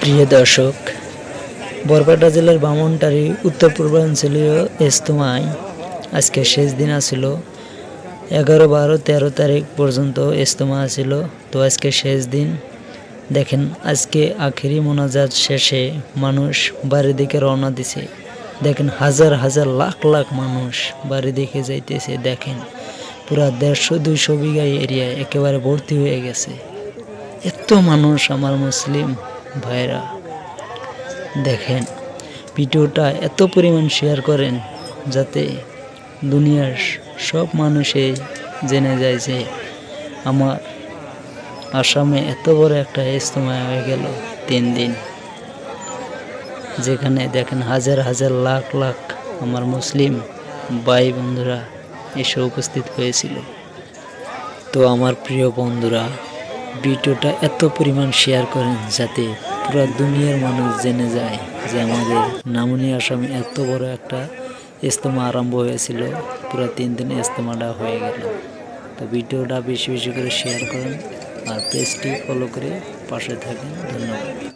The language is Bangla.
প্রিয় দর্শক, বরপেটা জেলার বামনটারি উত্তর পূর্বাঞ্চলীয় ইস্তমায় আজকে শেষ দিন আছিল। এগারো, বারো, তেরো তারিখ পর্যন্ত ইস্তমা ছিল তো আজকে শেষ দিন। দেখেন, আজকে আখেরি মোনাজাত শেষে মানুষ বাড়ি দিকে রওনা দিছে। দেখেন, হাজার হাজার লাখ লাখ মানুষ বাড়ি দিকে যাইতেছে। দেখেন, পুরা দেড়শো, দুইশো বিঘা এরিয়া একেবারে ভর্তি হয়ে গেছে। এত মানুষ আমার মুসলিম ভাইরা দেখেন, ভিডিওটা এত পরিমাণ শেয়ার করেন যাতে দুনিয়ার সব মানুষে জেনে যায় যে আমার আসামে এত বড় একটা ইজতেমা হয়ে গেল তিন দিন। যেখানে দেখেন হাজার হাজার লাখ লাখ আমার মুসলিম ভাই বন্ধুরা এসে উপস্থিত হয়েছিল। তো আমার প্রিয় বন্ধুরা ভিডিওটা এত পরিমাণ শেয়ার করেন যাতে পুরো দুনিয়ার মানুষ জেনে যায় যে আমাদের নামুনি আসামে এত বড় একটা ইস্তমা আরম্ভ হয়েছিল। পুরো তিন দিনে ইস্তমাটা হয়ে গেল। তো ভিডিওটা বেশি বেশি করে শেয়ার করেন আর পেজটি ফলো করে পাশে থাকেন। ধন্যবাদ।